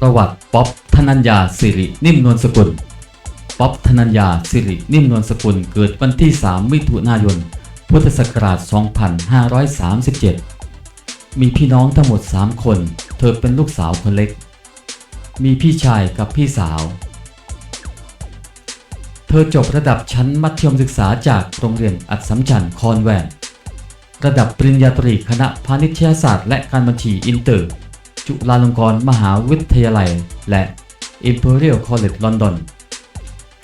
ประวัติป๊อปธนัญญาสิรินิ่มนวลสกุลป๊อปธนัญญาสิรินิ่มนวลสกุลเกิดวันที่ 3 มิถุนายน พุทธศักราช 2537 มีพี่น้องทั้งหมด 3 คน เธอเป็นลูกสาวคนเล็ก มีพี่ชายกับพี่สาว เธอจบระดับชั้นมัธยมศึกษาจากโรงเรียนอัดสัมชัญคอนแวนตระดับปริญญาตรีคณะพาณิชยศาสตร์และการบัญชีอินเตอร์ จุฬาลงกรณ์มหาวิทยาลัย และ Imperial College London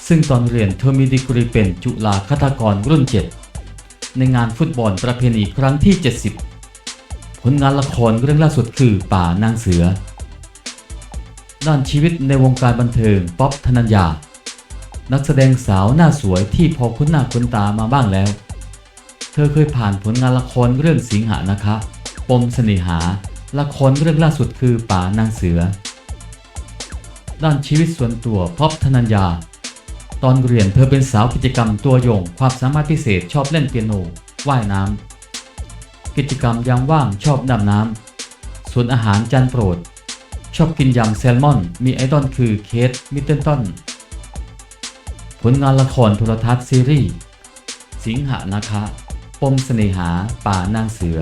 ซึ่งตอนเรียนเธอมีดีกรีเป็นจุฬาคตากรรุ่น 7 ในงานฟุตบอลประเพณีครั้งที่ 70 ผลงานละครเรื่องล่าสุดคือป่านางเสือ ด้านชีวิตในวงการบันเทิงป๊อปธนัญญา นักแสดงสาวหน้าสวยที่พอคุ้นหน้าคุ้นตามาบ้างแล้ว เธอเคยผ่านผลงานละครเรื่องสิงหานะคะ ปมเสน่หา ละครเรื่องล่าสุดคือป่านางเสือ ด้านชีวิตส่วนตัวป๊อปธนัญญา ตอนเรียนเธอเป็นสาวกิจกรรมตัวยง ความสามารถพิเศษชอบเล่นเปียโน ว่ายน้ำ กิจกรรมยามว่างชอบดำน้ำส่วนอาหารจานโปรด ชอบกินยำแซลมอน มีไอดอลคือเคทมิดเดิลตันผลงานละครโทรทัศน์ซีรีส์ สิงหานะคะ ปมเสน่หา ป่านางเสือ